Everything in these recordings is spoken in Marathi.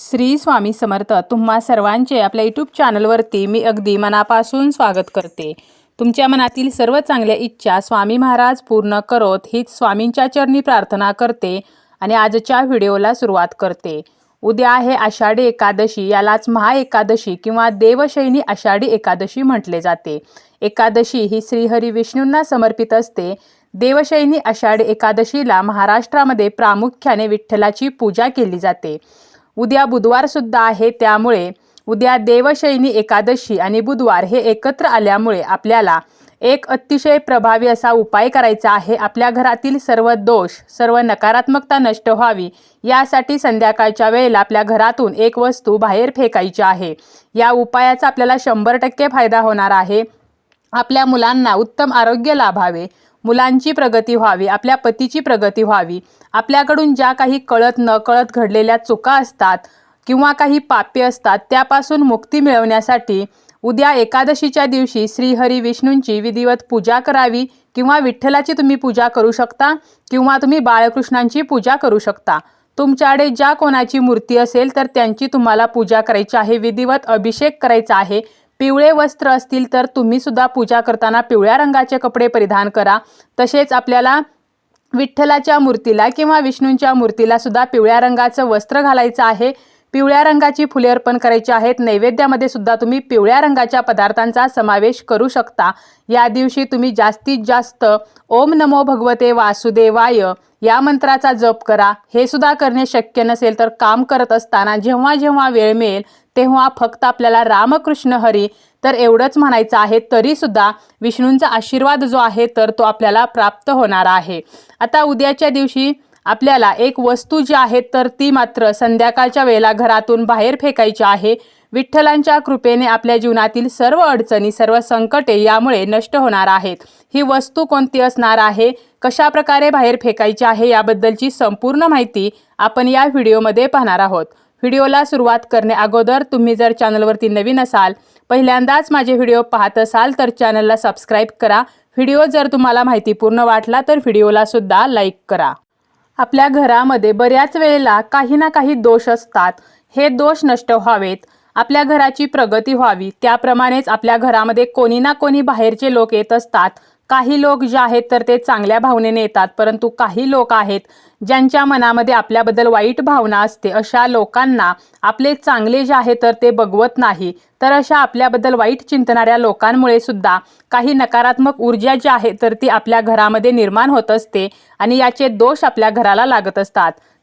श्री स्वामी समर्थ तुम्हा सर्वांचे आपल्या यूट्यूब चॅनलवरती मी अगदी मनापासून स्वागत करते. तुमच्या मनातील सर्व चांगल्या इच्छा स्वामी महाराज पूर्ण करोत हीच स्वामींच्या चरणी प्रार्थना करते आणि आजच्या व्हिडिओला सुरुवात करते. उद्या आहे आषाढी एकादशी यालाच महाएकादशी किंवा देवशैनी आषाढी एकादशी म्हटले जाते. एकादशी ही श्रीहरी विष्णूंना समर्पित असते. देवशैनी आषाढी एकादशीला महाराष्ट्रामध्ये प्रामुख्याने विठ्ठलाची पूजा केली जाते. उद्या बुधवार सुद्धा आहे त्यामुळे उद्या देवशैनी एकादशी आणि बुधवार हे एकत्र आल्यामुळे आपल्याला एक अतिशय प्रभावी असा उपाय करायचा आहे. आपल्या घरातील सर्व दोष सर्व नकारात्मकता नष्ट व्हावी यासाठी संध्याकाळच्या वेळेला आपल्या घरातून एक वस्तू बाहेर फेकायची आहे. या उपायाचा आपल्याला शंभर टक्के फायदा होणार आहे. आपल्या मुलांना उत्तम आरोग्य लाभावे. मुलांची प्रगती व्हावी आपल्या पतीची प्रगती व्हावी. आपल्याकडून ज्या काही कळत नकळत घडलेल्या चुका असतात किंवा काही पापे असतात त्यापासून मुक्ती मिळवण्यासाठी उद्या एकादशीच्या दिवशी श्रीहरी विष्णूंची विधिवत पूजा करावी किंवा विठ्ठलाची तुम्ही पूजा करू शकता किंवा तुम्ही बाळकृष्णांची पूजा करू शकता. तुमच्याकडे ज्या कोणाची मूर्ती असेल तर त्यांची तुम्हाला पूजा करायची आहे विधिवत अभिषेक करायचा आहे. पिवळे वस्त्र असतील तर तुम्ही सुद्धा पूजा करताना पिवळ्या रंगाचे कपडे परिधान करा. तसेच आपल्याला विठ्ठलाच्या मूर्तीला किंवा विष्णूंच्या मूर्तीला सुद्धा पिवळ्या रंगाचं वस्त्र घालायचं आहे. पिवळ्या रंगाची फुले अर्पण करायची आहेत. नैवेद्यामध्ये सुद्धा तुम्ही पिवळ्या रंगाच्या पदार्थांचा समावेश करू शकता. या दिवशी तुम्ही जास्तीत जास्त ओम नमो भगवते वासुदेवाय या मंत्राचा जप करा. हे सुद्धा करणे शक्य नसेल तर काम करत असताना जेव्हा जेव्हा वेळ मिळेल तेव्हा फक्त आपल्याला रामकृष्ण हरी तर एवढंच म्हणायचं आहे तरीसुद्धा विष्णूंचा आशीर्वाद जो आहे तर तो आपल्याला प्राप्त होणार आहे. आता उद्याच्या दिवशी आपल्याला एक वस्तू जी आहे तर ती मात्र संध्याकाळच्या वेळेला घरातून बाहेर फेकायची आहे. विठ्ठलांच्या कृपेने आपल्या जीवनातील सर्व अडचणी सर्व संकटे यामुळे नष्ट होणार आहेत. ही वस्तू कोणती असणार आहे? कशा प्रकारे बाहेर फेकायची आहे? याबद्दलची संपूर्ण माहिती आपण या व्हिडिओमध्ये पाहणार आहोत. व्हिडिओला सुरुवात करणे अगोदर तुम्ही जर चॅनलवरती नवीन असाल पहिल्यांदाच माझे व्हिडिओ पाहत असाल तर चॅनलला सबस्क्राईब करा. व्हिडिओ जर तुम्हाला माहितीपूर्ण वाटला तर व्हिडिओला सुद्धा लाईक करा. आपल्या घरामध्ये बऱ्याच वेळेला काही ना काही दोष असतात. हे दोष नष्ट व्हावेत. आपल्या घराची प्रगती व्हावी. त्याप्रमाणेच आपल्या घरामध्ये कोणी ना कोणी बाहेरचे लोक येत असतात. काही लोक जे आहेत तर ते चांगल्या भावनेने येतात परंतु काही लोक आहेत ज्यांच्या मनामध्ये आपल्याबद्दल वाईट भावना असते अशा लोकांना आपले चांगले जे आहे तर ते बघवत नाही. तर अशा आपल्याबद्दल वाईट चिंतणाऱ्या लोकांमुळे सुद्धा काही नकारात्मक ऊर्जा जी आहे तर ती आपल्या घरामध्ये निर्माण होत असते आणि याचे दोष आपल्या घराला लागत असतात.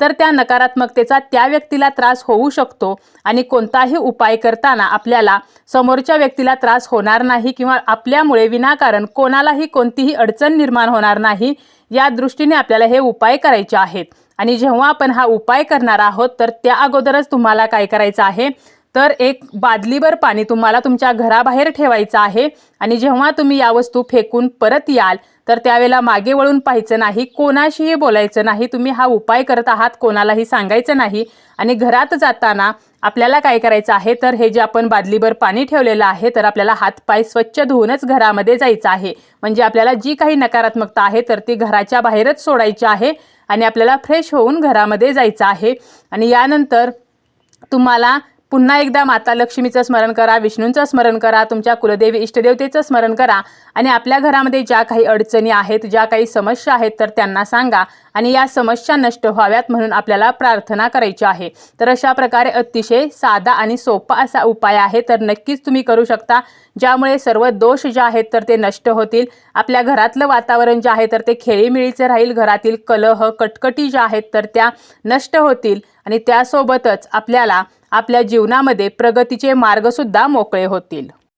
तर त्या नकारात्मकतेचा त्या व्यक्तीला त्रास होऊ शकतो आणि कोणताही उपाय करताना आपल्याला समोरच्या व्यक्तीला त्रास होणार नाही किंवा आपल्यामुळे विनाकारण कोणालाही कोणतीही अडचण निर्माण होणार नाही या दृष्टीने आपल्याला हे उपाय करायचे आहेत. आणि जेव्हा आपण हा उपाय करणार आहोत तर त्या अगोदरच तुम्हाला काय करायचं आहे? तर एक बादलीभर पाणी तुम्हाला तुमच्या घराबाहेर ठेवायचं आहे आणि जेव्हा तुम्ही या वस्तू फेकून परत याल तर त्यावेळेला मागे वळून पाहायचं नाही कोणाशीही बोलायचं नाही तुम्ही हा उपाय करत आहात कोणालाही सांगायचं नाही. आणि घरात जाताना आपल्याला काय करायचं आहे तर हे जे आपण बादलीभर पाणी ठेवलेलं आहे तर आपल्याला हातपाय स्वच्छ धुवूनच घरामध्ये जायचं आहे. म्हणजे आपल्याला जी काही नकारात्मकता आहे तर ती घराच्या बाहेरच सोडायची आहे आणि आपल्याला फ्रेश होऊन घरामध्ये जायचं आहे. आणि यानंतर तुम्हाला पुन्हा एकदा माता लक्ष्मीचं स्मरण करा विष्णूंचं स्मरण करा तुमच्या कुलदेवी इष्टदेवतेचं स्मरण करा. आणि आपल्या घरामध्ये ज्या काही अडचणी आहेत ज्या काही समस्या आहेत तर त्यांना सांगा. आणि या समस्या नष्ट व्हाव्यात म्हणून आपल्याला प्रार्थना करायची आहे. तर अशा प्रकारे अतिशय साधा आणि सोपा असा उपाय आहे. तर नक्कीच तुम्ही करू शकता. ज्यामुळे सर्व दोष जे आहेत तर ते नष्ट होतील. आपल्या घरातलं वातावरण जे आहे तर ते खेळीमिळीचं राहील. घरातील कलह कटकटी ज्या आहेत तर त्या नष्ट होतील. आणि त्यासोबतच आपल्याला आपल्या जीवनामध्ये प्रगतीचे मार्गसुद्धा मोकळे होतील.